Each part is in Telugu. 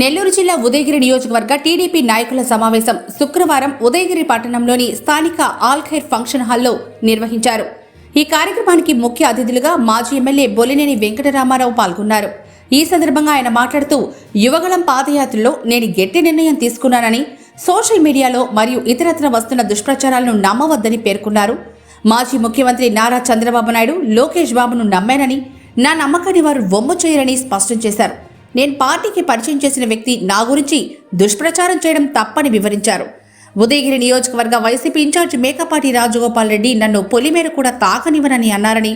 నెల్లూరు జిల్లా ఉదయగిరి నియోజకవర్గ టీడీపీ నాయకుల సమావేశం శుక్రవారం ఉదయగిరి పట్టణంలోని స్థానిక ఆల్ఖైర్ ఫంక్షన్ హాల్లో నిర్వహించారు. ఈ కార్యక్రమానికి ముఖ్య అతిథులుగా మాజీ ఎమ్మెల్యే బొలినేని వెంకటరామారావు పాల్గొన్నారు. ఈ సందర్భంగా ఆయన మాట్లాడుతూ యువగళం పాదయాత్రలో నేను గట్టి నిర్ణయం తీసుకున్నానని సోషల్ మీడియాలో మరియు ఇతరత్ర వస్తున్న దుష్ప్రచారాలను నమ్మవద్దని పేర్కొన్నారు. మాజీ ముఖ్యమంత్రి నారా చంద్రబాబు నాయుడు లోకేష్ బాబును నమ్మానని నా నమ్మకాన్ని వారు వొమ్ము చేయరని స్పష్టం చేశారు. నేను పార్టీకి పరిచయం చేసిన వ్యక్తి నా గురించి దుష్ప్రచారం చేయడం తప్పని వివరించారు. ఉదయగిరి నియోజకవర్గ వైసీపీ ఇన్ఛార్జ్ మేకపాటి రాజగోపాల్ రెడ్డి నన్ను పొలిమేర కూడా తాకనివ్వనని అన్నారని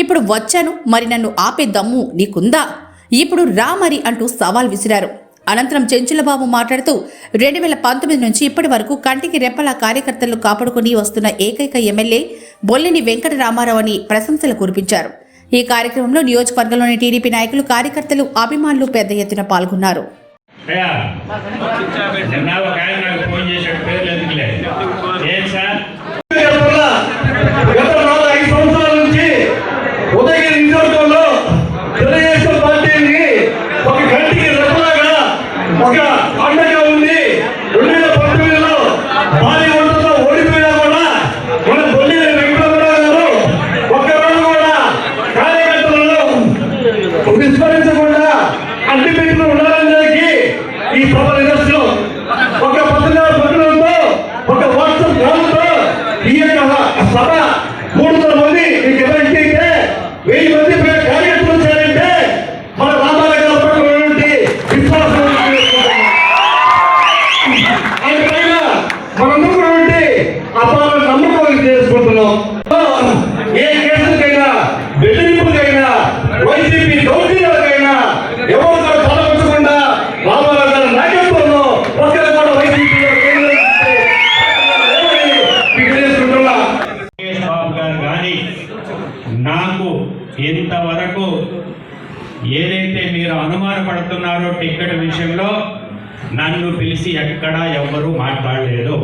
ఇప్పుడు వచ్చాను మరి నన్ను ఆపే దమ్ము నీకుందా? ఇప్పుడు రా మరి అంటూ సవాల్ విసిరారు. అనంతరం చెంచులబాబు మాట్లాడుతూ రెండు వేల పంతొమ్మిది నుంచి ఇప్పటి వరకు కంటికి రెప్పల కార్యకర్తలను కాపాడుకుని వస్తున్న ఏకైక ఎమ్మెల్యే బొల్లిని వెంకట రామారావు అని ప్రశంసలు కురిపించారు. ఈ కార్యక్రమంలో నియోజకవర్గంలోని టీడీపీ నాయకులు కార్యకర్తలు అభిమానులు పెద్ద ఎత్తున పాల్గొన్నారు. అపార నమ్మకం చేసుకుంటున్నాం. ఏ కేసులకైనా బెదిరింపులకైనా వైసీపీ దౌర్జన్యాలకైనా ఎవరు కూడా తలపచ్చకుండా రామారావు గారి నాయకత్వంలో ఒక్కరు కూడా వైసీపీ కానీ నాకు ఇంతవరకు ఏదైతే మీరు అనుమానపడుతున్నారో టిక్కెట్ విషయంలో నన్ను పిలిచి ఎక్కడా ఎవ్వరూ మాట్లాడలేదు.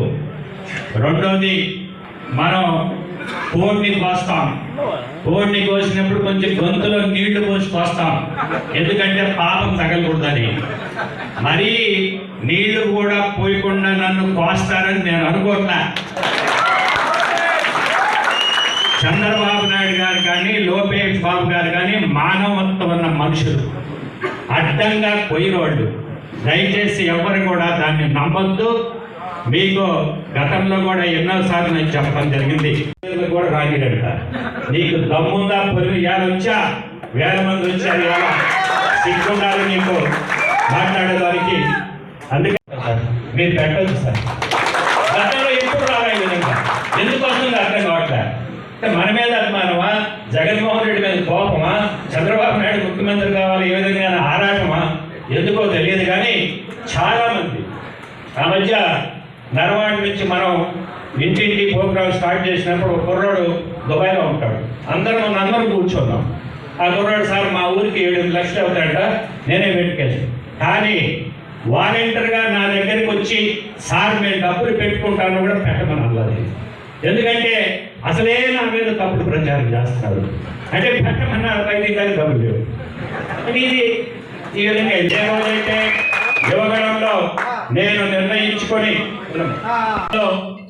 రెండోది మనం కోడిని కోస్తాం. కోడిని కోసినప్పుడు కొంచెం గొంతులో నీళ్ళు పోసి కోస్తాం. ఎందుకంటే పాపం తగలకూడదని. మరి నీళ్ళు కూడా పోయకుండా నన్ను కోస్తారని నేను అనుకోట్లా. చంద్రబాబు నాయుడు గారు కానీ లోకేష్ బాబు గారు కానీ మానవత్వం ఉన్న మనుషులు. అడ్డంగా పోయినోళ్ళు దయచేసి ఎవరు కూడా దాన్ని నమ్మొద్దు. మీకు గతంలో కూడా ఎన్నోసార్లు నేను చెప్పడం జరిగింది. కూడా రాగిడంట నీకు దమ్ముందా పొరుగు ఇవాళ వచ్చా? వేల మంది వచ్చారు ఇవాళ. సిగ్గుండాలి నీకు మాట్లాడేదానికి. అందుకే మీరు పెట్టచ్చు సార్. గతంలో ఎప్పుడు రాలే విధంగా. ఎందుకు వస్తుంది అర్థం కావట్లే? మన మీద అభిమానమా? జగన్మోహన్ రెడ్డి మీద కోపమా? చంద్రబాబు నాయుడు ముఖ్యమంత్రి కావాలి ఏ విధంగా ఆరాటమా? ఎందుకో తెలియదు కానీ చాలా మంది ఆ మధ్య నరవాడి నుంచి మనం ఇంటింటి ప్రోగ్రామ్ స్టార్ట్ చేసినప్పుడు ఒక కుర్రాడు దుబాయ్లో ఉంటాడు. అందరం అందరం కూర్చున్నాం. ఆ కుర్రాడు సార్ మా ఊరికి ఏడు లక్షలు అవుతాయంట నేనే పెట్టుకెళ్ళి కానీ వాలంటీర్గా నా దగ్గరికి వచ్చి సార్ మేము డబ్బులు పెట్టుకుంటాను కూడా పెట్టమని అన్నది ఎందుకంటే అసలే నా మీద తప్పుడు ప్రచారం చేస్తున్నారు అంటే పెట్టమన్న రైతు కానీ డబ్బులు లేవు. ఇది ఈ విధంగా ఏ రోజైతే యువగణంలో నేను నిర్ణయించుకొని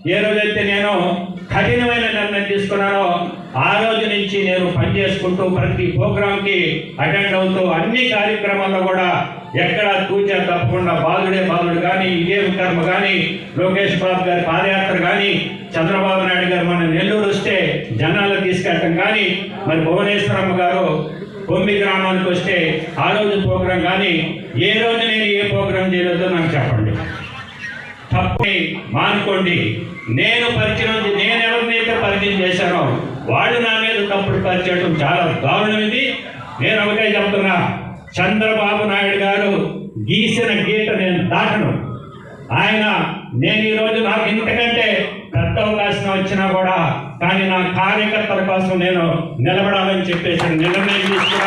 ఏ రోజైతే నేను కఠినమైన నిర్ణయం తీసుకున్నానో ఆ రోజు నుంచి నేను పనిచేసుకుంటూ ప్రతి ప్రోగ్రాంకి అటెండ్ అవుతూ అన్ని కార్యక్రమాల్లో కూడా ఎక్కడ తూచా తప్పకుండా బాలుడే బాలుడు కానీ ఇదే కర్మ కానీ లోకేష్ బాబు గారి పాదయాత్ర కానీ చంద్రబాబు నాయుడు గారు మన నెల్లూరు వస్తే జనాలు తీసుకెళ్ళటం కానీ మరి భువనేశ్వరమ్మ గారు కొమ్మి గ్రామానికి వస్తే ఆ రోజు ప్రోగ్రాం కానీ ఏ రోజు నేను ఏ ప్రోగ్రాం చేయలేదో నాకు చెప్పండి. తప్పని మానుకోండి. నేను పరిచయం నేను ఎవరినైతే పరిచయం చేశానో వాళ్ళు నా మీద తప్పుడు పరిచయం చాలా దారుణమైంది. నేను ఒకటే చెప్తున్నా. చంద్రబాబు నాయుడు గారు గీసిన గీత నేను దాటను. ఆయన నేను ఈరోజు నాకు ఇంతకంటే పెద్ద అవకాశం వచ్చినా కూడా కానీ నా కార్యకర్తల కోసం నేను నిలబడాలని చెప్పేసి నిర్ణయం తీసుకున్నాను.